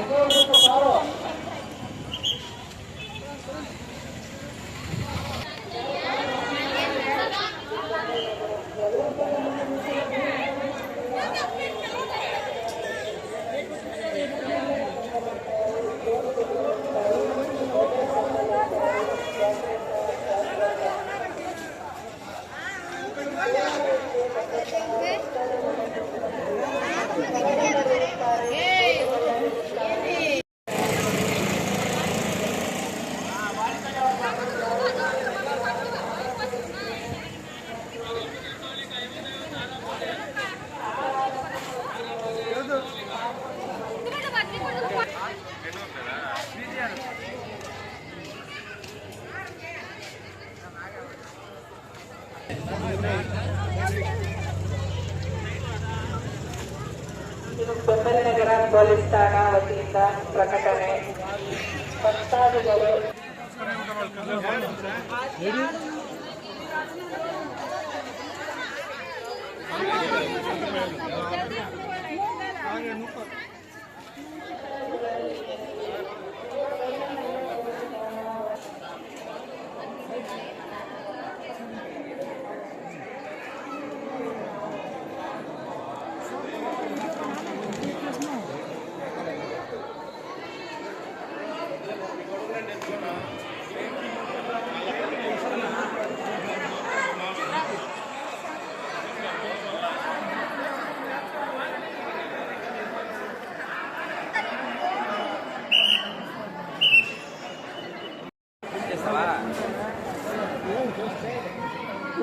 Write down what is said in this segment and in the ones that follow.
ಇದು ಠಾಣಾ ವತಿಯಿಂದ ಪ್ರಕಟಣೆ. ಭಕ್ತಾದಿಗಳು.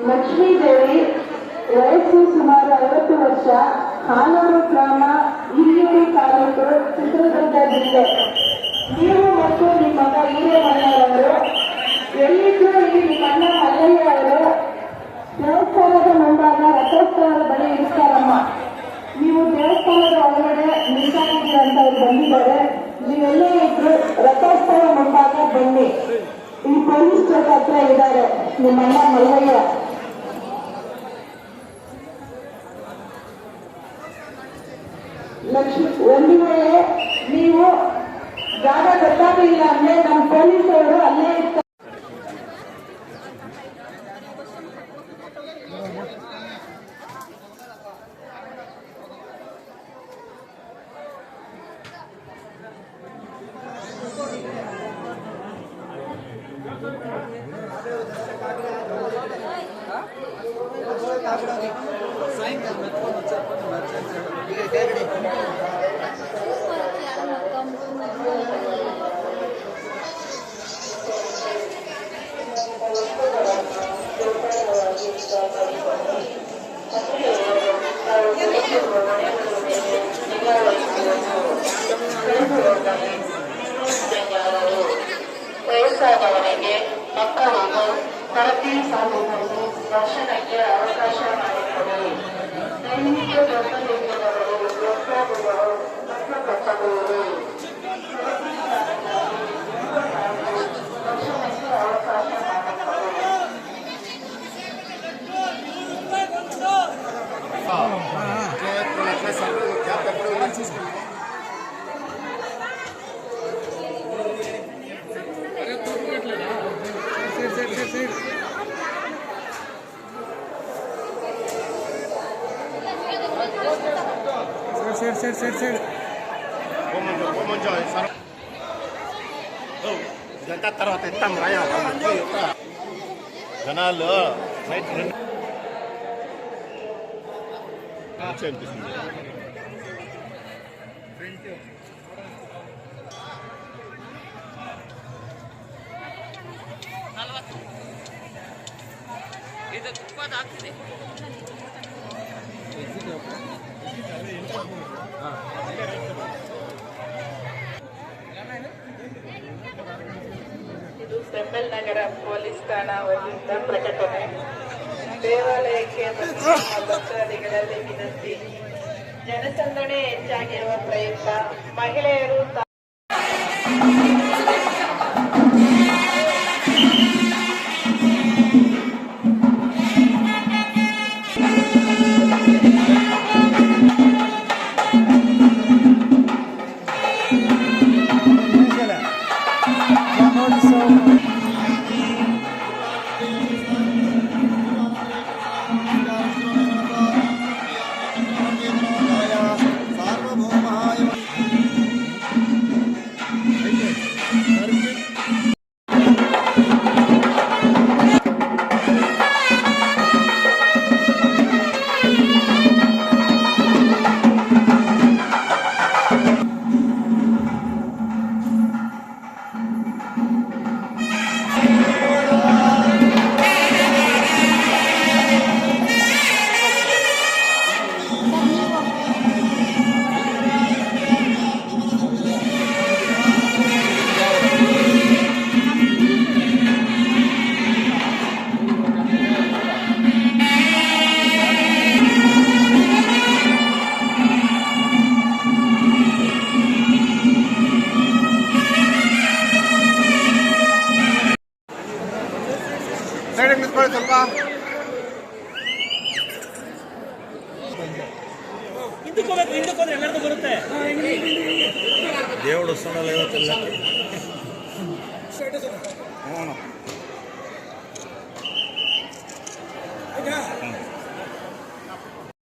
ಲಕ್ಷ್ಮೀದೇವಿ, ವಯಸ್ಸು ಸುಮಾರು ಐವತ್ತು ವರ್ಷ, ಹಾಲೂರು ಗ್ರಾಮ, ಹಿರಿಯೂರು ತಾಲೂಕು, ಚಿತ್ರದುರ್ಗ ಜಿಲ್ಲೆ. ನೀವು ಮತ್ತು ನಿಮ್ಮ ಮಗ ಹಿರೇಮಣ್ಣರವರು ಎಲ್ಲಿದ್ದರೂ ಇಲ್ಲಿ ನಿಮ್ಮ ಅಣ್ಣ ಮಲ್ಲಯ್ಯ ಅವರು ದೇವಸ್ಥಾನದ ಮುಂಭಾಗ ರಥೋತ್ಸವದ ಬಳಿ ಇರ್ತಾರಮ್ಮ ನೀವು ದೇವಸ್ಥಾನದ ಒಳಗಡೆ ನಿಂತಾಗಿದ್ದೀರ ಅಂತ ಅವ್ರು ಬಂದಿದ್ದಾರೆ. ನೀವೆಲ್ಲೇ ಇದ್ರು ರಥೋತ್ಸವ ಮುಂಭಾಗ ಬನ್ನಿ. ಈ ಪೊಲೀಸ್ ಚೌಕ ಹತ್ರ ಇದ್ದಾರೆ ನಿಮ್ಮ ಅಣ್ಣ ಮಲ್ಲಯ್ಯ ಲಕ್ಷ್ಮಿ ಒಂದು ವೇಳೆ ನೀವು ಜಾಗ ಗೊತ್ತಾಗಲಿಲ್ಲ ಅಂದ್ರೆ ನಮ್ಮ ಪೊಲೀಸರು ಅಲ್ಲೇ Side side side side Komanjo, komanjo, sarap. Oh, ganda తర్వాత ఇస్తాం రాయా జనాలు నైట్ రెండు మంచిగా అనిపిస్తుంది ಇದು ತುಪ್ಪದ ಆಗ್ತಿದೆ ಇದು ಸೆಂಬಲ್ ನಗರ ಪೊಲೀಸ್ ಠಾಣಾ ವತಿಯಿಂದ ಪ್ರಕಟಣೆ. ದೇವಾಲಯಕ್ಕೆ ಭಕ್ತಾದಿಗಳಲ್ಲಿ ವಿನಂತಿ. ಜನಸಂದಣಿ ಹೆಚ್ಚಾಗಿರುವ ಪ್ರಯುಕ್ತ ಮಹಿಳೆಯರು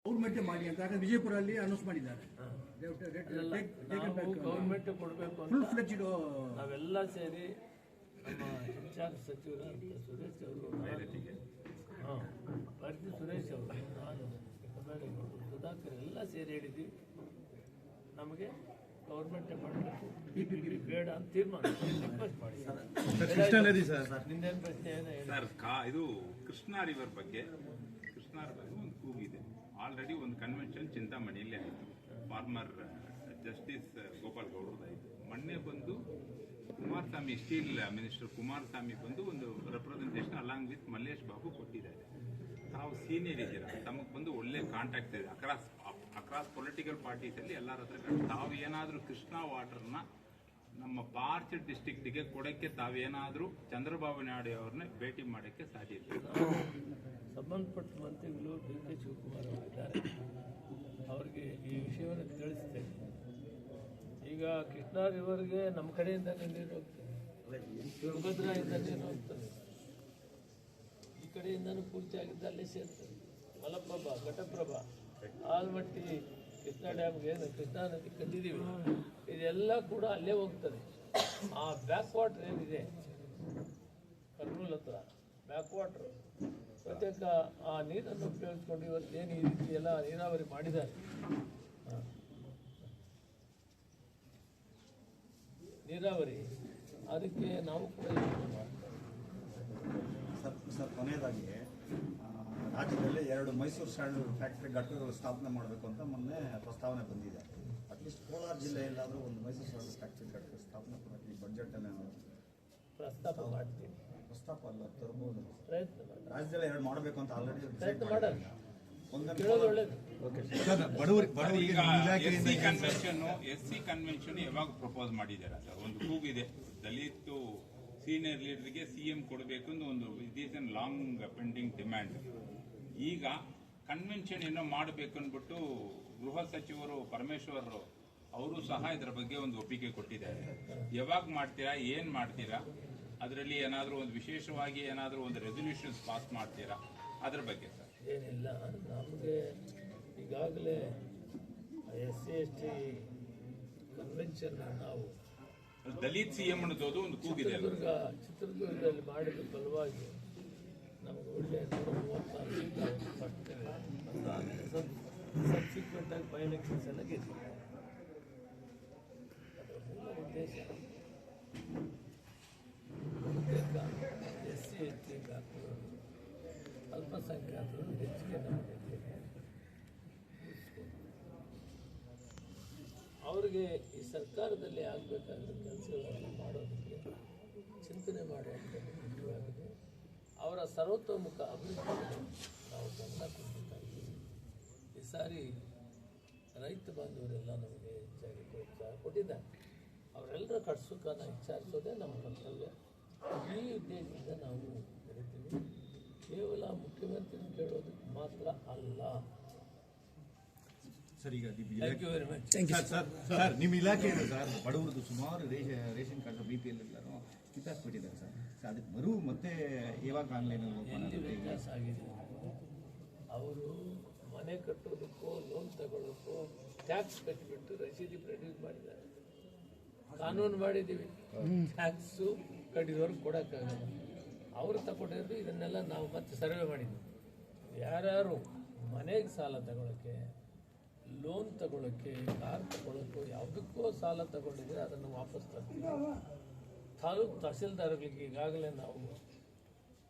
ಗೌರ್ಮೆಂಟ್ ಮಾಡಿ ಅಂತ. ವಿಜಯಪುರ ಅಲ್ಲಿ ಅನೌನ್ಸ್ ಮಾಡಿದ್ದಾರೆ. ಗೌರ್ಮೆಂಟ್ ಕೊಡಬೇಕು ಫುಲ್ ಫ್ಲೆಜ್ಡ್ ನಾವೆಲ್ಲ ಸೇರಿ ನಮ್ಮ ಇನ್ಚಾರ್ಜ್ ಸಚಿವರಾದ ಸುರೇಶ್ ಅವರು ಹಾಂ ಭಾರತಿ ಸುರೇಶ್ ಅವರು ನಾನು ಸುಧಾಕರ್ ಎಲ್ಲ ಸೇರಿ ಹೇಳಿದ್ವಿ. ನಮಗೆ ಗೌರ್ಮೆಂಟ್ ಮಾಡಬೇಕು ಬೇಡ ಅಂತ ತೀರ್ಮಾನ ರಿಕ್ವೆಸ್ಟ್ ಮಾಡಿ ಏನೋ ಪ್ರಶ್ನೆ ಸರ್ ಕಾ ಇದು ಕೃಷ್ಣಾ ರಿವರ್ ಬಗ್ಗೆ ಕೃಷ್ಣಾ ರಿವರ್ ಒಂದು ಕೂಗಿದೆ. ಆಲ್ರೆಡಿ ಒಂದು ಕನ್ವೆನ್ಷನ್ ಚಿಂತಾಮಣಿಯಲ್ಲಿ ಆಯಿತು. ಫಾರ್ಮರ್ ಜಸ್ಟಿಸ್ ಗೋಪಾಲ್ ಗೌಡ್ರದಾಯಿತು ಮೊನ್ನೆ ಬಂದು ಕುಮಾರಸ್ವಾಮಿ ಸ್ಟೀಲ್ ಮಿನಿಸ್ಟರ್ ಕುಮಾರಸ್ವಾಮಿ ಬಂದು ಒಂದು representation along with Mallesh Babu ಕೊಟ್ಟಿದ್ದಾರೆ. ತಾವು ಸೀನಿಯರ್ ಇದ್ದೀರಾ? ತಮಗೆ ಬಂದು ಒಳ್ಳೆ ಕಾಂಟ್ಯಾಕ್ಟ್ ಇದೆ. ಅಕ್ರಾಸ್ ಅಕ್ರಾಸ್ ಪೊಲಿಟಿಕಲ್ ಪಾರ್ಟೀಸ್ ಅಲ್ಲಿ ಎಲ್ಲರ ಹತ್ರ ತಾವು ಏನಾದರೂ ಕೃಷ್ಣಾ ವಾಟರ್ನ ನಮ್ಮ ಪಾರ್ಚ್ ಡಿಸ್ಟಿಕ್ಟಿಗೆ ಕೊಡಕ್ಕೆ ತಾವೇನಾದರೂ ಚಂದ್ರಬಾಬು ನಾಯ್ಡು ಅವ್ರನ್ನ ಭೇಟಿ ಮಾಡೋಕ್ಕೆ ಸಾಧ್ಯ ಸಂಬಂಧಪಟ್ಟ ಮಂತ್ರಿಗಳು ಡಿ ಕೆ ಶಿವಕುಮಾರ್ ಅವರಿದ್ದಾರೆ ಅವರಿಗೆ ಈ ವಿಷಯವನ್ನು ತಿಳಿಸ್ತೇನೆ. ಈಗ ಕೃಷ್ಣಾ ರಿವರ್ಗೆ ನಮ್ಮ ಕಡೆಯಿಂದ ನೀರು ಹೋಗ್ತದೆ. ತುಂಗಭದ್ರಾಯಿಂದ ನೀರು ಹೋಗ್ತದೆ. ಈ ಕಡೆಯಿಂದನೂ ಪೂರ್ತಿ ಆಗಿದ್ದ ಅಲ್ಲೇ ಸೇರ್ತದೆ. ಮಲಪ್ರಭಾ, ಘಟಪ್ರಭಾ. ಆಲ್ಮಟ್ಟಿ, ಕೃಷ್ಣ ಡ್ಯಾಮ್ಗೆ ಕೃಷ್ಣಾ ನದಿ ಕಂಡಿದ್ದೀವಿ ಇದೆಲ್ಲ ಕೂಡ ಅಲ್ಲೇ ಹೋಗ್ತದೆ. ಆ ಬ್ಯಾಕ್ ವಾಟರ್ ಏನಿದೆ? ಕರ್ನೂಲ್ ಹತ್ರ ಬ್ಯಾಕ್ ವಾಟರ್ ಪ್ರತ್ಯೇಕ ಆ ನೀರನ್ನು ಉಪಯೋಗಿಸ್ಕೊಂಡು ಏನು ಈ ರೀತಿ ಎಲ್ಲ ನೀರಾವರಿ ಮಾಡಿದ್ದಾರೆ. ನೀರಾವರಿ, ಅದಕ್ಕೆ ನಾವು ಕೂಡ ಸರ್ ಸರ್, ಕೊನೆಯದಾಗಿ ರಾಜ್ಯದಲ್ಲಿ ಎರಡು ಮೈಸೂರು ಸ್ಯಾಂಡಲ್ ಫ್ಯಾಕ್ಟರಿ ಘಟಕಗಳು ಸ್ಥಾಪನೆ ಮಾಡಬೇಕು ಅಂತ ಮೊನ್ನೆ ಪ್ರಸ್ತಾವನೆ ಬಂದಿದೆ. ಅಟ್ಲೀಸ್ಟ್ ಕೋಲಾರ ಜಿಲ್ಲೆಯಲ್ಲಾದರೂ ಒಂದು ಮೈಸೂರು ಸ್ಯಾಂಡಲ್ ಫ್ಯಾಕ್ಟರಿ ಘಟಕ ಸ್ಥಾಪನೆ ಮಾಡೋಕ್ಕೆ ಈ ಅನ್ನು ಪ್ರಸ್ತಾಪ ಮಾಡ್ತೀವಿ. ಪ್ರಸ್ತಾಪ ಅಲ್ಲ ತರ್ಬೋದು. ರಾಜ್ಯದಲ್ಲಿ ಎರಡು ಮಾಡಬೇಕು ಅಂತ already SC convention SC convention ಯಾವಾಗ ಪ್ರಪೋಸ್ ಮಾಡಿದ್ದಾರೆ ಸರ್ ಒಂದು ಕೂಗಿದೆ. ದಲಿತ್ ಸೀನಿಯರ್ ಲೀಡರ್ಗೆ ಸಿ ಎಂ ಕೊಡಬೇಕು ಅಂತ ಒಂದು it an long pending demand ಈಗ ಕನ್ವೆನ್ಷನ್ ಏನೋ ಮಾಡಬೇಕು ಅಂದ್ಬಿಟ್ಟು ಗೃಹ ಸಚಿವರು ಪರಮೇಶ್ವರ್ ಅವರು ಸಹ ಇದರ ಬಗ್ಗೆ ಒಂದು ಒಪ್ಪಿಗೆ ಕೊಟ್ಟಿದ್ದಾರೆ. ಯಾವಾಗ ಮಾಡ್ತೀರಾ ಏನ್ ಮಾಡ್ತೀರಾ ಅದರಲ್ಲಿ ಏನಾದರೂ ಒಂದು ವಿಶೇಷವಾಗಿ ಏನಾದರೂ ಒಂದು ರೆಸೊಲ್ಯೂಷನ್ಸ್ ಪಾಸ್ ಮಾಡ್ತೀರಾ ಅದ್ರ ಬಗ್ಗೆ ಸರ್. ಏನಿಲ್ಲ ನಮಗೆ ಈಗಾಗಲೇ S C S T convention ನಾವು ದಲಿತ್ ಸಿ ಎಂ ಅನ್ನೋದು ಒಂದು ಕೂಗಿದೆ. ಚಿತ್ರದುರ್ಗದಲ್ಲಿ ಮಾಡಿದ ಫಲವಾಗಿ ನಮಗೆ ಒಳ್ಳೆಯ ಸಬ್ಸಿಕ್ವೆಂಟಾಗಿ ಬೈ ಎಲೆಕ್ಷನ್ಸ್ ಎಲ್ಲ ಗೆದ್ದಿದೆ ಉದ್ದೇಶ ಎಸ್ ಸಿ ಎಸ್ ಟಿ ಹಾಕಿರೋರು ಅಲ್ಪಸಂಖ್ಯಾತರು ಹೆಚ್ಚಿಗೆ ನಮಗೆ ಅವರಿಗೆ ಈ ಸರ್ಕಾರದಲ್ಲಿ ಆಗಬೇಕಾದ ಕೆಲಸಗಳನ್ನು ಮಾಡೋದಕ್ಕೆ ಚಿಂತನೆ ಮಾಡುವಂಥ ಮುಖ್ಯವಾಗಿದೆ. ಅವರ ಸರ್ವತೋಮುಖ ಅಭಿವೃದ್ಧಿ ನಾವು ಗಮನ ಕೊಡಬೇಕಾಗಿದೆ ಈ ಸಾರಿ ರೈತ ಬಾಂಧವರೆಲ್ಲ ನಮಗೆ ಹೆಚ್ಚಾಗಿ ಪ್ರೋತ್ಸಾಹ ಕೊಟ್ಟಿದ್ದಾರೆ. ಅವರೆಲ್ಲರ ಕಟ್ಸುಖನ ವಿಚಾರಿಸೋದೇ ನಮ್ಮ ಕರ್ತವ್ಯ. ಈ ಉದ್ದೇಶದಿಂದ ನಾವು ಕರಿತೀವಿ ಕೇವಲ ಮುಖ್ಯಮಂತ್ರಿ ಕೇಳೋದಕ್ಕೆ ಮಾತ್ರ ಅಲ್ಲ. ಸರ್ ಈಗ ನಿಮ್ಮ thank you very much sir sir ನಿಮ್ಮ ಇಲಾಖೆ ಇದೆ ಸರ್ ಬಡವರದ್ದು ಸುಮಾರು ರೇಷ ration card B P L ಎಲ್ಲರೂ ಕಿತ್ತಾಕ್ಬಿಟ್ಟಿದ್ದಾರೆ ಸರ್. ಅದಕ್ಕೆ ಬರು ಮತ್ತೆ ಯಾವಾಗ ಆನ್ಲೈನ್ ಎಲ್ಲಿ ವ್ಯತ್ಯಾಸ ಆಗಿದೆ. ಅವರು ಮನೆ ಕಟ್ಟೋದಕ್ಕೋ ಲೋನ್ ತಗೊಳ್ಳೋಕ್ಕೋ ಟ್ಯಾಕ್ಸ್ ಕಟ್ಟಿಬಿಟ್ಟು ರಸೀದಿ ಪ್ರೊಡ್ಯೂಸ್ ಮಾಡಿದ್ದಾರೆ. ಕಾನೂನು ಮಾಡಿದ್ದೀವಿ. ಟ್ಯಾಕ್ಸು ಕಟ್ಟಿದವ್ರಿಗೆ ಕೊಡೋಕ್ಕಾಗಲ್ಲ. ಅವರು ತಗೊಂಡಿದ್ದು ಇದನ್ನೆಲ್ಲ ನಾವು ಮತ್ತೆ ಸರ್ವೆ ಮಾಡಿದ್ವಿ. ಯಾರ್ಯಾರು ಮನೆಗೆ ಸಾಲ ತಗೊಳ್ಳೋಕ್ಕೆ ಲೋನ್ ತಗೊಳ್ಳೋಕ್ಕೆ ಕಾರ್ ತಗೊಳ್ಳೋಕ್ಕೋ ಯಾವುದಕ್ಕೂ ಸಾಲ ತಗೊಂಡಿದ್ರೆ ಅದನ್ನು ವಾಪಸ್ ತರ್ತೀವಿ. ತಾಲೂಕು ತಹಸೀಲ್ದಾರ್ಗಳಿಗೆ ಈಗಾಗಲೇ ನಾವು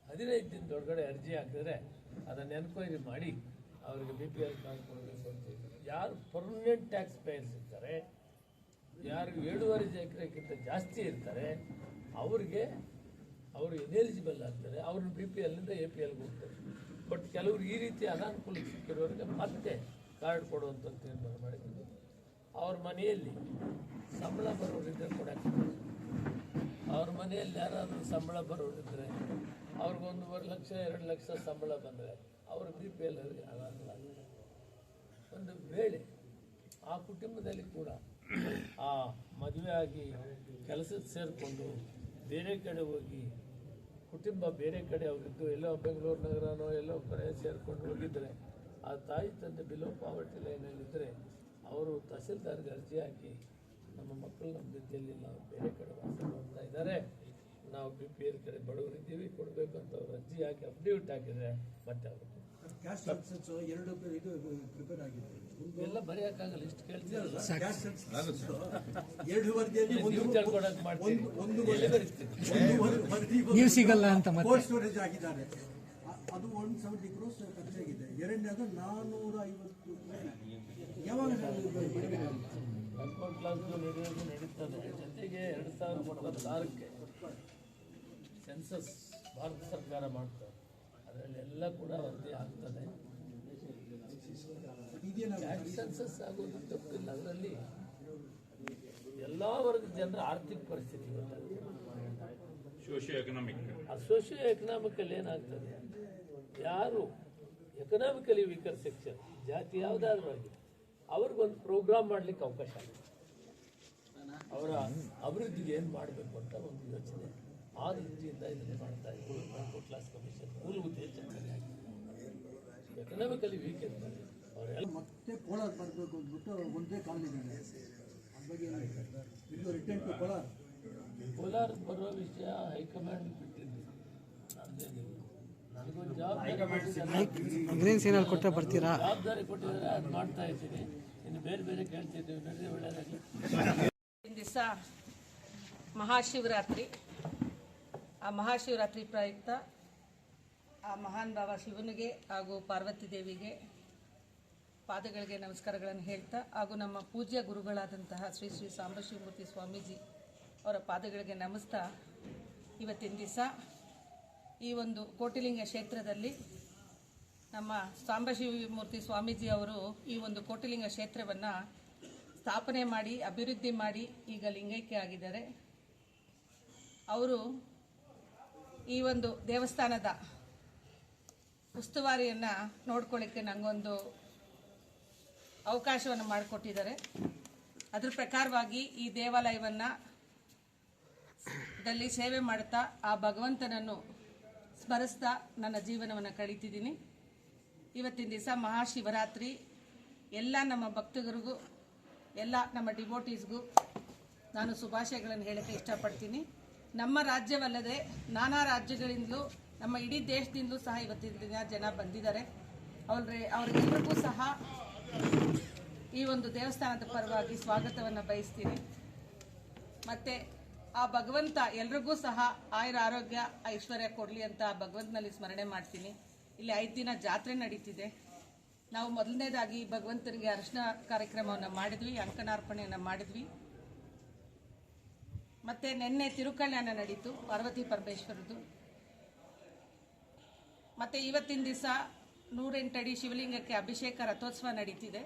ಹದಿನೈದು ದಿನದೊಳಗಡೆ ಅರ್ಜಿ ಹಾಕಿದ್ರೆ ಅದನ್ನು ಎನ್ಕ್ವೈರಿ ಮಾಡಿ ಅವರಿಗೆ ಬಿ ಪಿ ಎಲ್ ಕಾರ್ಡ್ ಕೊಡಬೇಕು ಯಾರು ಪರ್ಮನೆಂಟ್ ಟ್ಯಾಕ್ಸ್ ಪೇಯರ್ಸ್ ಇರ್ತಾರೆ ಯಾರು ಏಳುವರೆ ಎಕರೆಗಿಂತ ಜಾಸ್ತಿ ಇರ್ತಾರೆ, ಅವ್ರಿಗೆ ಅವರು ಎಲಿಜಿಬಲ್ ಆಗ್ತಾರೆ, ಅವ್ರನ್ನ ಬಿ ಪಿ ಎಲ್ಲಿಂದ ಎ ಪಿ ಎಲ್ಗೆ ಹೋಗ್ತಾರೆ. ಬಟ್ ಕೆಲವರು ಈ ರೀತಿ ಅನಾನುಕೂಲ ಸಿಕ್ಕಿರೋರಿಗೆ ಮತ್ತೆ ಕಾರ್ಡ್ ಕೊಡುವಂಥ ತೀರ್ಮಾನ ಮಾಡಿದ್ದೀವಿ ಅವ್ರ ಮನೆಯಲ್ಲಿ ಸಂಬಳ ಬರೋರಿದ್ದರೆ ಕೊಡಕ್ಕೆ ಅವ್ರ ಮನೆಯಲ್ಲಿ ಯಾರಾದರೂ ಸಂಬಳ ಬರೋರಿದ್ರೆ ಅವ್ರಿಗೆ ಒಂದೂವರೆ ಲಕ್ಷ, ಎರಡು ಲಕ್ಷ ಸಂಬಳ ಬಂದರೆ ಅವರು ಬಿ ಪಿ ಎಲ್ ಅವರಿಗೆ ಆಗಲ್ಲ ಒಂದು ವೇಳೆ ಆ ಕುಟುಂಬದಲ್ಲಿ ಕೂಡ ಆ ಮದುವೆ ಆಗಿ ಕೆಲಸಕ್ಕೆ ಸೇರಿಕೊಂಡು ಬೇರೆ ಕಡೆ ಹೋಗಿ, ಕುಟುಂಬ ಬೇರೆ ಕಡೆ ಅವರಿದ್ದು, ಎಲ್ಲೋ ಬೆಂಗಳೂರು ನಗರನೋ, ಎಲ್ಲೋ ಕಡೆ ಸೇರಿಕೊಂಡು ಹೋಗಿದ್ದರೆ ಆ ತಾಯಿ ತಂದೆ ಬಿಲೋ ಪಾವರ್ಟಿ ಲೈನಲ್ಲಿದ್ದರೆ ಅವರು ತಹಸೀಲ್ದಾರ್ಗೆ ಅರ್ಜಿ ಹಾಕಿ ನಮ್ಮ ಮಕ್ಕಳು ನಮ್ಮ ಜೊತೆಯಲ್ಲಿ ನಾವು ಬೇರೆ ಕಡೆ ವಾಸ ಮಾಡ್ತಾ ಇದ್ದಾರೆ. ನಾವು ಬಿ ಪಿ ಎಲ್ ಕಡೆ ಬಡವರಿದ್ದೀವಿ ಕೊಡಬೇಕು ಅಂತ ಅವ್ರು ಅರ್ಜಿ ಹಾಕಿ ಅಫಿಡೇವಿಟ್ ಹಾಕಿದ್ರೆ ಮತ್ತೆ ಅವರು ಎರಡು ಇದು ಪ್ರಿಪೇರ್ ಆಗಿದೆ. ಒಂದು ಎಲ್ಲ ಬರೆಯೋಕ್ಕಾಗಲ್ಲ ಇಷ್ಟು ಕೇಳ್ತೀರಲ್ಲ ಎರಡು ವರದಿಯಲ್ಲಿ ಒಂದು ಒಂದು ಒಂದು ಒಂದು ವರದಿ ನೀವು ಸಿಗಲ್ಲ ಅಂತ. ಕೋಲ್ಡ್ ಸ್ಟೋರೇಜ್ ಆಗಿದ್ದಾರೆ ಅದು ಒನ್ ಸೆವೆಂಟಿ ಕ್ರೋಸ್ ಖರ್ಚಾಗಿದೆ. ಎರಡನೇದು ನಾನ್ನೂರ ಐವತ್ತು ಯಾವಾಗ ಕ್ಲಾಸ್ ನಡೆಯೋದು ನಡೀತದೆ ಜೊತೆಗೆ ಎರಡು ಸಾವಿರದ ಇಪ್ಪತ್ತಾರಕ್ಕೆ ಸೆನ್ಸಸ್ ಭಾರತ ಸರ್ಕಾರ ಮಾಡ್ತಾರೆ ಅದರಲ್ಲೆಲ್ಲ ಕೂಡ ವರದಿ ಆಗ್ತದೆ. ಸೆನ್ಸಸ್ ಆಗೋದು ತಪ್ಪಿಲ್ಲ. ಅದರಲ್ಲಿ ಎಲ್ಲ ವರ್ಗದ ಜನರ ಆರ್ಥಿಕ ಪರಿಸ್ಥಿತಿ ಗೊತ್ತಾಗ್ತದೆ. ಎಕನಾಮಿಕ್ ಆ ಸೋಷಿಯೋ ಎಕನಾಮಿಕಲ್ಲಿ ಏನಾಗ್ತದೆ? ಯಾರು ಎಕನಾಮಿಕಲಿ ವೀಕರ್ ಸೆಕ್ಷನ್ ಜಾತಿ ಯಾವುದಾದ್ರೂ ಆಗಿ ಅವ್ರಿಗೊಂದು ಪ್ರೋಗ್ರಾಮ್ ಮಾಡ್ಲಿಕ್ಕೆ ಅವಕಾಶ ಆಗುತ್ತೆ. ಅವರ ಅಭಿವೃದ್ಧಿಗೆ ಏನು ಮಾಡಬೇಕು ಅಂತ ಒಂದು ಯೋಚನೆ. ಆ ದೃಷ್ಟಿಯಿಂದ ಇದನ್ನು ಮಾಡ್ತಾ ಇದ್ದೀವಿ ಕ್ಲಾಸ್ ಕಮಿಷನ್ ಮೂಲ ಉದ್ದೇಶ ಸರಿಯಾಗಿ ಎಕನಾಮಿಕಲಿ ವೀಕ್ ಇರ್ತಾರೆ ಅವರೆಲ್ಲ ಮತ್ತೆ ಕೋಲಾರ ಬರಬೇಕು ಅಂದ್ಬಿಟ್ಟು ಒಂದೇ ಕಾಲನಿದೆ ಅದ್ರ ಬಗ್ಗೆ? Return to Kolar. ಕೋಲಾರ ಬರೋ ವಿಷಯ ಹೈಕಮಾಂಡ್ ಬಿಟ್ಟಿದ್ದು ಗ್ರೀನ್ ಸಿಗ್ನಲ್ ಕೊಟ್ಟರೆ ಬರ್ತೀರಾ? ಜವಾಬ್ದಾರಿ ಕೊಟ್ಟಿದ್ದಾರೆ ಅದು ಮಾಡ್ತಾ ಇದ್ದೀನಿ. ಇನ್ನು ಬೇರೆ ಬೇರೆ ಕೇಳ್ತಿದ್ದೀವಿ ಬೇರೆ ಒಳ್ಳೆಯದಾಗಲಿ ದಿವಸ ಮಹಾಶಿವರಾತ್ರಿ. ಆ ಮಹಾಶಿವರಾತ್ರಿ ಪ್ರಯುಕ್ತ ಆ ಮಹಾನ್ ಭಾವ ಶಿವನಿಗೆ ಹಾಗೂ ಪಾರ್ವತಿ ದೇವಿಗೆ ಪಾದಗಳಿಗೆ ನಮಸ್ಕಾರಗಳನ್ನು ಹೇಳ್ತಾ ಹಾಗೂ ನಮ್ಮ ಪೂಜ್ಯ ಗುರುಗಳಾದಂತಹ ಶ್ರೀ ಶ್ರೀ ಸಾಂಬಶಿವಮೂರ್ತಿ ಸ್ವಾಮೀಜಿ ಅವರ ಪಾದಗಳಿಗೆ ನಮಿಸ್ತಾ. ಇವತ್ತಿನ ದಿವಸ ಈ ಒಂದು ಕೋಟಿಲಿಂಗ ಕ್ಷೇತ್ರದಲ್ಲಿ ನಮ್ಮ ಸಾಂಬಶಿವಮೂರ್ತಿ ಸ್ವಾಮೀಜಿ ಅವರು ಈ ಒಂದು ಕೋಟಿಲಿಂಗ ಕ್ಷೇತ್ರವನ್ನು ಸ್ಥಾಪನೆ ಮಾಡಿ, ಅಭಿವೃದ್ಧಿ ಮಾಡಿ ಈಗ ಲಿಂಗೈಕ್ಯ ಆಗಿದ್ದಾರೆ. ಅವರು ಈ ಒಂದು ದೇವಸ್ಥಾನದ ಉಸ್ತುವಾರಿಯನ್ನು ನೋಡ್ಕೊಳ್ಳಿಕ್ಕೆ ನನಗೊಂದು ಅವಕಾಶವನ್ನು ಮಾಡಿಕೊಟ್ಟಿದ್ದಾರೆ. ಅದ್ರ ಪ್ರಕಾರವಾಗಿ ಈ ದೇವಾಲಯವನ್ನು ದಲ್ಲಿ ಸೇವೆ ಮಾಡ್ತಾ ಆ ಭಗವಂತನನ್ನು ಸ್ಮರಿಸ್ತಾ ನನ್ನ ಜೀವನವನ್ನು ಕಳೀತಿದ್ದೀನಿ. ಇವತ್ತಿನ ದಿವಸ ಮಹಾಶಿವರಾತ್ರಿ ಎಲ್ಲ ನಮ್ಮ ಭಕ್ತರಿಗೂ ಎಲ್ಲ ನಮ್ಮ ಡಿವೋಟೀಸ್ಗೂ ನಾನು ಶುಭಾಶಯಗಳನ್ನು ಹೇಳಕ್ಕೆ ಇಷ್ಟಪಡ್ತೀನಿ. ನಮ್ಮ ರಾಜ್ಯವಲ್ಲದೆ ನಾನಾ ರಾಜ್ಯಗಳಿಂದಲೂ, ನಮ್ಮ ಇಡೀ ದೇಶದಿಂದಲೂ ಸಹ ಇವತ್ತಿನ ದಿನ ಜನ ಬಂದಿದ್ದಾರೆ. ಅವ್ರೆ ಅವ್ರಿಗೆಲ್ಲರಿಗೂ ಸಹ ಈ ಒಂದು ದೇವಸ್ಥಾನದ ಪರವಾಗಿ ಸ್ವಾಗತವನ್ನು ಬಯಸ್ತೀನಿ. ಮತ್ತು ಆ ಭಗವಂತ ಎಲ್ರಿಗೂ ಸಹ ಆಯುರ ಆರೋಗ್ಯ, ಐಶ್ವರ್ಯ ಕೊಡಲಿ ಅಂತ ಭಗವಂತನಲ್ಲಿ ಸ್ಮರಣೆ ಮಾಡ್ತೀನಿ. ಇಲ್ಲಿ ಐದು ದಿನ ಜಾತ್ರೆ ನಡೀತಿದೆ. ನಾವು ಮೊದಲನೇದಾಗಿ ಭಗವಂತನಿಗೆ ಅರ್ಶನ ಕಾರ್ಯಕ್ರಮವನ್ನು ಮಾಡಿದ್ವಿ, ಅಂಕನಾರ್ಪಣೆಯನ್ನು ಮಾಡಿದ್ವಿ. ಮತ್ತೆ ನಿನ್ನೆ ತಿರುಕಲ್ಯಾಣ ನಡೀತು, ಪಾರ್ವತಿ ಪರಮೇಶ್ವರದ್ದು. ಮತ್ತೆ ಇವತ್ತಿನ ದಿವಸ ನೂರೆಂಟಡಿ ಶಿವಲಿಂಗಕ್ಕೆ ಅಭಿಷೇಕ ರಥೋತ್ಸವ ನಡೀತಿದೆ.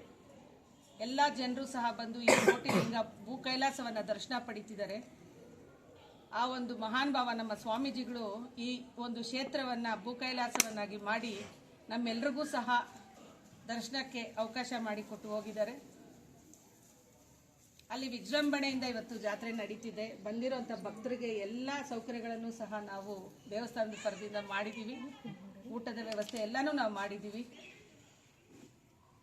ಎಲ್ಲ ಜನರು ಸಹ ಬಂದು ಈ ಕೋಟಿಲಿಂಗ ಭೂ ಕೈಲಾಸವನ್ನು ದರ್ಶನ ಪಡೀತಿದ್ದಾರೆ. ಆ ಒಂದು ಮಹಾನ್ ಭಾವ ನಮ್ಮ ಸ್ವಾಮೀಜಿಗಳು ಈ ಒಂದು ಕ್ಷೇತ್ರವನ್ನು ಭೂ ಕೈಲಾಸವನ್ನಾಗಿ ಮಾಡಿ ನಮ್ಮೆಲ್ರಿಗೂ ಸಹ ದರ್ಶನಕ್ಕೆ ಅವಕಾಶ ಮಾಡಿಕೊಟ್ಟು ಹೋಗಿದ್ದಾರೆ. ಅಲ್ಲಿ ವಿಜೃಂಭಣೆಯಿಂದ ಇವತ್ತು ಜಾತ್ರೆ ನಡೀತಿದೆ. ಬಂದಿರುವಂಥ ಭಕ್ತರಿಗೆ ಎಲ್ಲ ಸೌಕರ್ಯಗಳನ್ನು ಸಹ ನಾವು ದೇವಸ್ಥಾನದ ಪರದಿಂದ ಮಾಡಿದ್ದೀವಿ. ಊಟದ ವ್ಯವಸ್ಥೆ ಎಲ್ಲನೂ ನಾವು ಮಾಡಿದ್ದೀವಿ.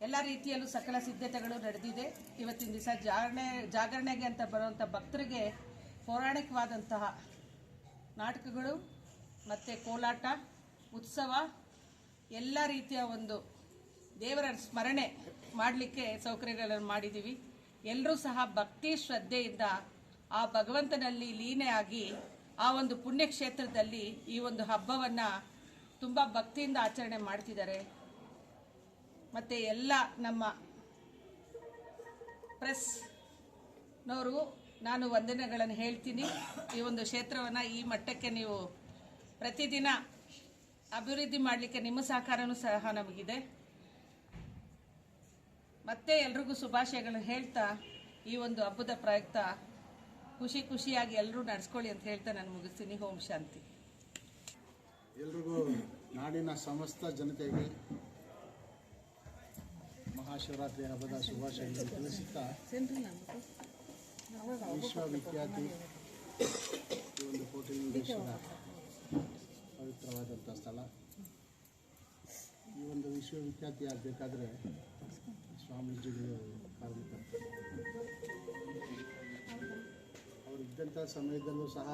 ಎಲ್ಲ ರೀತಿಯಲ್ಲೂ ಸಕಲ ಸಿದ್ಧತೆಗಳು ನಡೆದಿದೆ. ಇವತ್ತಿನ ದಿವಸ ಜಾಗರಣೆ, ಜಾಗರಣೆಗೆ ಅಂತ ಬರುವಂಥ ಭಕ್ತರಿಗೆ ಪೌರಾಣಿಕವಾದಂತಹ ನಾಟಕಗಳು ಮತ್ತು ಕೋಲಾಟ, ಉತ್ಸವ, ಎಲ್ಲ ರೀತಿಯ ಒಂದು ದೇವರ ಸ್ಮರಣೆ ಮಾಡಲಿಕ್ಕೆ ಸೌಕರ್ಯಗಳನ್ನು ಮಾಡಿದ್ದೀವಿ. ಎಲ್ಲರೂ ಸಹ ಭಕ್ತಿ ಶ್ರದ್ಧೆಯಿಂದ ಆ ಭಗವಂತನಲ್ಲಿ ಲೀನೆ ಆಗಿ ಆ ಒಂದು ಪುಣ್ಯಕ್ಷೇತ್ರದಲ್ಲಿ ಈ ಒಂದು ಹಬ್ಬವನ್ನು ತುಂಬ ಭಕ್ತಿಯಿಂದ ಆಚರಣೆ ಮಾಡ್ತಿದ್ದಾರೆ. ಮತ್ತು ಎಲ್ಲ ನಮ್ಮ ಪ್ರೆಸ್ನವರು ನಾನು ವಂದನೆಗಳನ್ನು ಹೇಳ್ತೀನಿ. ಈ ಒಂದು ಕ್ಷೇತ್ರವನ್ನು ಈ ಮಟ್ಟಕ್ಕೆ ನೀವು ಪ್ರತಿದಿನ ಅಭಿವೃದ್ಧಿ ಮಾಡಲಿಕ್ಕೆ ನಿಮ್ಮ ಸಹಕಾರನೂ ಸಹ ನಮಗಿದೆ. ಮತ್ತೆ ಎಲ್ರಿಗೂ ಶುಭಾಶಯಗಳು ಹೇಳ್ತಾ ಈ ಒಂದು ಹಬ್ಬದ ಪ್ರಯುಕ್ತ ಖುಷಿ ಖುಷಿಯಾಗಿ ಎಲ್ಲರೂ ನಡೆಸ್ಕೊಳ್ಳಿ ಅಂತ ಹೇಳ್ತಾ ನಾನು ಮುಗಿಸ್ತೀನಿ. ಓಂ ಶಾಂತಿ. ಎಲ್ರಿಗೂ ನಾಡಿನ ಸಮಸ್ತ ಜನತೆಗೆ ಮಹಾಶಿವರಾತ್ರಿ ಹಬ್ಬದ ಶುಭಾಶಯಗಳು ತಿಳಿಸುತ್ತಾ ವಿಶ್ವವಿಖ್ಯಾತಿ ಈ ಒಂದು ಪವಿತ್ರವಾದಂಥ ಸ್ಥಳ. ಈ ಒಂದು ವಿಶ್ವವಿಖ್ಯಾತಿ ಆಗಬೇಕಾದ್ರೆ ಸ್ವಾಮೀಜಿಗಳು ಅವರಿದ್ದಂಥ ಸಮಯದಲ್ಲೂ ಸಹ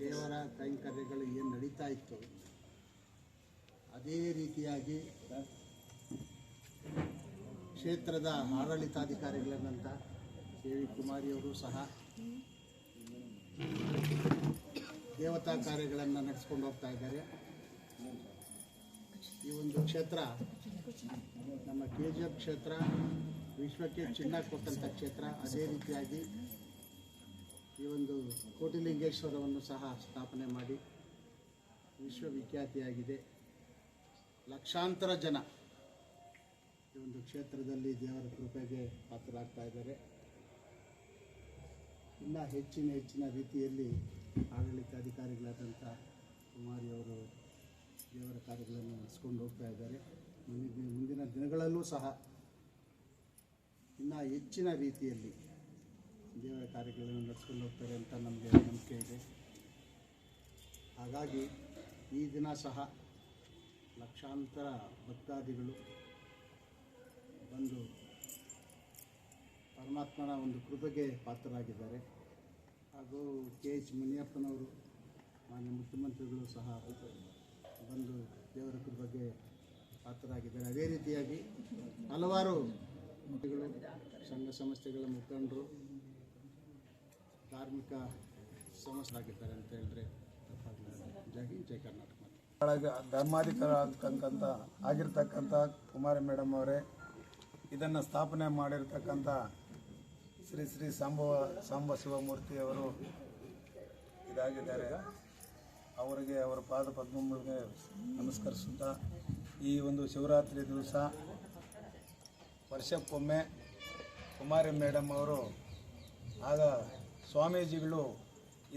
ದೇವರ ಕೈಂಕರ್ಯಗಳು ಏನು ನಡೀತಾ ಇತ್ತು, ಅದೇ ರೀತಿಯಾಗಿ ಕ್ಷೇತ್ರದ ಆಡಳಿತಾಧಿಕಾರಿಗಳನ್ನಂತ ಕೆ ವಿ ಕುಮಾರಿಯವರು ಸಹ ದೇವತಾ ಕಾರ್ಯಗಳನ್ನು ನಡೆಸ್ಕೊಂಡು ಹೋಗ್ತಾ ಇದ್ದಾರೆ. ಈ ಒಂದು ಕ್ಷೇತ್ರ ನಮ್ಮ ಕೆ ಜಿ ಎಫ್ ಕ್ಷೇತ್ರ, ವಿಶ್ವಕ್ಕೆ ಚಿನ್ನ ಕೊಟ್ಟಂಥ ಕ್ಷೇತ್ರ, ಅದೇ ರೀತಿಯಾಗಿ ಈ ಒಂದು ಕೋಟಿಲಿಂಗೇಶ್ವರವನ್ನು ಸಹ ಸ್ಥಾಪನೆ ಮಾಡಿ ವಿಶ್ವವಿಖ್ಯಾತಿಯಾಗಿದೆ. ಲಕ್ಷಾಂತರ ಜನ ಈ ಒಂದು ಕ್ಷೇತ್ರದಲ್ಲಿ ದೇವರ ಕೃಪೆಗೆ ಪಾತ್ರರಾಗ್ತಾ ಇದ್ದಾರೆ. ಇನ್ನು ಹೆಚ್ಚಿನ ಹೆಚ್ಚಿನ ರೀತಿಯಲ್ಲಿ ಆಡಳಿತಾಧಿಕಾರಿಗಳಾದಂಥ ಕುಮಾರಿಯವರು ದೇವರ ಕಾರ್ಯಗಳನ್ನು ನಡೆಸ್ಕೊಂಡು ಹೋಗ್ತಾ ಇದ್ದಾರೆ. ಮುಂದಿನ ದಿನಗಳಲ್ಲೂ ಸಹ ಇನ್ನೂ ಹೆಚ್ಚಿನ ರೀತಿಯಲ್ಲಿ ದೇವರ ಕಾರ್ಯಗಳನ್ನು ನಡೆಸ್ಕೊಂಡು ಹೋಗ್ತಾರೆ ಅಂತ ನಮಗೆ ನಂಬಿಕೆ ಇದೆ. ಹಾಗಾಗಿ ಈ ದಿನ ಸಹ ಲಕ್ಷಾಂತರ ಭಕ್ತಾದಿಗಳು ಬಂದು ಪರಮಾತ್ಮನ ಒಂದು ಕೃಪೆಗೆ ಪಾತ್ರರಾಗಿದ್ದಾರೆ. ಹಾಗೂ ಕೆ ಎಚ್ ಮುನಿಯಪ್ಪನವರು, ಮಾನ್ಯ ಮುಖ್ಯಮಂತ್ರಿಗಳು ಸಹ ಬಂದು ದೇವರ ಕೃಪೆಗೆ ಪಾತ್ರರಾಗಿದ್ದಾರೆ. ಅದೇ ರೀತಿಯಾಗಿ ಹಲವಾರು ಸಂಘ ಸಂಸ್ಥೆಗಳ ಮುಖಂಡರು, ಧಾರ್ಮಿಕ ಸಮಸ್ಯರಾಗಿದ್ದಾರೆ ಅಂತ ಹೇಳಿದ್ರೆ. ಜೈ ಜೈ ಕರ್ನಾಟಕ ಧರ್ಮಾಧಿಕಾರ ಆಗ್ತಕ್ಕಂಥ ಆಗಿರ್ತಕ್ಕಂಥ ಕುಮಾರಿ ಮೇಡಮ್ ಅವರೇ, ಇದನ್ನು ಸ್ಥಾಪನೆ ಮಾಡಿರ್ತಕ್ಕಂಥ ಶ್ರೀ ಶ್ರೀ ಸಾಂಬವ ಸಾಂಬ ಶಿವಮೂರ್ತಿಯವರು ಇದಾಗಿದ್ದಾರೆ. ಅವರಿಗೆ, ಅವರ ಪಾದ ಪದ್ಮಗಳಿಗೆ ನಮಸ್ಕರಿಸುತ್ತಾ ಈ ಒಂದು ಶಿವರಾತ್ರಿ ದಿವಸ ವರ್ಷಕ್ಕೊಮ್ಮೆ ಕುಮಾರಿ ಮೇಡಮ್ ಅವರು, ಆಗ ಸ್ವಾಮೀಜಿಗಳು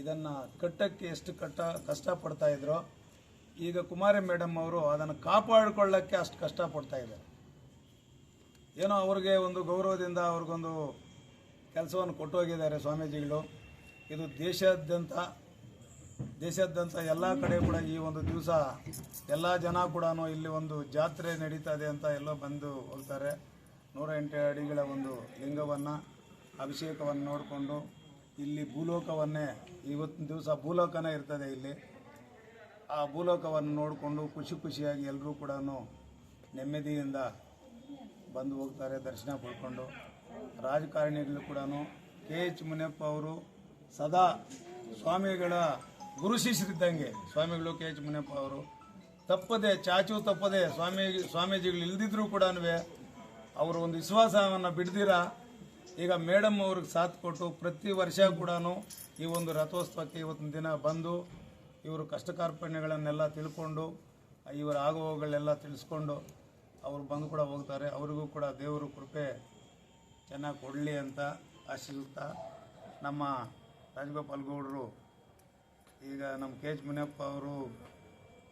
ಇದನ್ನು ಕಟ್ಟಕ್ಕೆ ಎಷ್ಟು ಕಟ್ಟ ಕಷ್ಟಪಡ್ತಾ ಇದ್ರೋ, ಈಗ ಕುಮಾರಿ ಮೇಡಮ್ ಅವರು ಅದನ್ನು ಕಾಪಾಡಿಕೊಳ್ಳೋಕ್ಕೆ ಅಷ್ಟು ಕಷ್ಟಪಡ್ತಾ ಇದ್ದಾರೆ. ಏನೋ ಅವ್ರಿಗೆ ಒಂದು ಗೌರವದಿಂದ ಅವ್ರಿಗೊಂದು ಕೆಲಸವನ್ನು ಕೊಟ್ಟೋಗಿದ್ದಾರೆ ಸ್ವಾಮೀಜಿಗಳು. ಇದು ದೇಶಾದ್ಯಂತ ದೇಶಾದ್ಯಂತ ಎಲ್ಲ ಕಡೆ ಕೂಡ ಈ ಒಂದು ದಿವಸ ಎಲ್ಲ ಜನ ಕೂಡ ಇಲ್ಲಿ ಒಂದು ಜಾತ್ರೆ ನಡೀತಾ ಇದೆ ಅಂತ ಎಲ್ಲೋ ಬಂದು ಹೋಗ್ತಾರೆ. ನೂರ ಎಂಟು ಅಡಿಗಳ ಒಂದು ಲಿಂಗವನ್ನು, ಅಭಿಷೇಕವನ್ನು ನೋಡಿಕೊಂಡು ಇಲ್ಲಿ ಭೂಲೋಕವನ್ನೇ ಇವತ್ತಿನ ದಿವಸ ಭೂಲೋಕನೇ ಇರ್ತದೆ ಇಲ್ಲಿ. ಆ ಭೂಲೋಕವನ್ನು ನೋಡಿಕೊಂಡು ಖುಷಿ ಖುಷಿಯಾಗಿ ಎಲ್ಲರೂ ಕೂಡ ನೆಮ್ಮದಿಯಿಂದ ಬಂದು ಹೋಗ್ತಾರೆ, ದರ್ಶನ ಪಡ್ಕೊಂಡು. ರಾಜಕಾರಣಿಗಳು ಕೂಡ ಕೆ ಎಚ್ ಮುನಿಯಪ್ಪ ಅವರು ಸದಾ ಸ್ವಾಮಿಗಳ ಗುರು ಶಿಷ್ಯರಿದ್ದಂಗೆ ಸ್ವಾಮಿಗಳು ಕೆ ಎಚ್ ಮುನಿಯಪ್ಪ ಅವರು. ತಪ್ಪದೆ, ಚಾಚು ತಪ್ಪದೆ ಸ್ವಾಮಿ, ಸ್ವಾಮೀಜಿಗಳು ಇಲ್ದಿದ್ರೂ ಕೂಡ ಅವರು ಒಂದು ವಿಶ್ವಾಸವನ್ನು ಬಿಡ್ದಿರ? ಈಗ ಮೇಡಮ್ ಅವ್ರಿಗೆ ಸಾಥ್ ಕೊಟ್ಟು ಪ್ರತಿ ವರ್ಷ ಕೂಡ ಈ ಒಂದು ರಥೋತ್ಸವಕ್ಕೆ ಇವತ್ತಿನ ದಿನ ಬಂದು ಇವರು ಕಷ್ಟ ಕಾರ್ಪಣ್ಯಗಳನ್ನೆಲ್ಲ ತಿಳ್ಕೊಂಡು, ಇವರ ಆಗುವಗಳೆಲ್ಲ ತಿಳಿಸ್ಕೊಂಡು ಅವರು ಬಂದು ಕೂಡ ಹೋಗ್ತಾರೆ. ಅವರಿಗೂ ಕೂಡ ದೇವರು ಕೃಪೆ ಚೆನ್ನಾಗಿ ಕೊಡಲಿ ಅಂತ ಆಶಿಸುತ್ತಾ ನಮ್ಮ ರಾಜಗೋಪಾಲ್ ಗೌಡರು ಈಗ ನಮ್ಮ ಕೆ ಎಚ್ ಮುನಿಯಪ್ಪ ಅವರು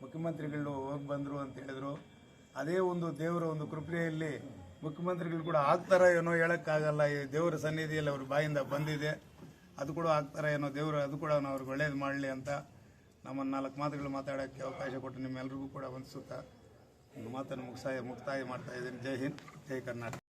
ಮುಖ್ಯಮಂತ್ರಿಗಳು ಹೋಗಿ ಬಂದರು ಅಂತ ಹೇಳಿದ್ರು. ಅದೇ ಒಂದು ದೇವರ ಒಂದು ಕೃಪೆಯಲ್ಲಿ ಮುಖ್ಯಮಂತ್ರಿಗಳು ಕೂಡ ಆಗ್ತಾರ ಏನೋ ಹೇಳೋಕ್ಕಾಗಲ್ಲ, ಈ ದೇವರ ಸನ್ನಿಧಿಯಲ್ಲಿ ಅವ್ರ ಬಾಯಿಂದ ಬಂದಿದೆ. ಅದು ಕೂಡ ಆಗ್ತಾರ ಏನೋ ದೇವರು, ಅದು ಕೂಡ ಅವ್ರಿಗೆ ಒಳ್ಳೇದು ಮಾಡಲಿ ಅಂತ ನಮ್ಮನ್ನು ನಾಲ್ಕು ಮಾತುಗಳು ಮಾತಾಡೋಕ್ಕೆ ಅವಕಾಶ ಕೊಟ್ಟು ನಿಮ್ಮೆಲ್ಲರಿಗೂ ಕೂಡ ಒಂದು ಮಾತನ್ನು ಮುಕ್ತಾಯ ಮುಕ್ತಾಯ ಮಾಡ್ತಾ ಇದ್ದೀನಿ. ಜೈ ಹಿಂದ್, ಜೈ ಕರ್ನಾಟಕ.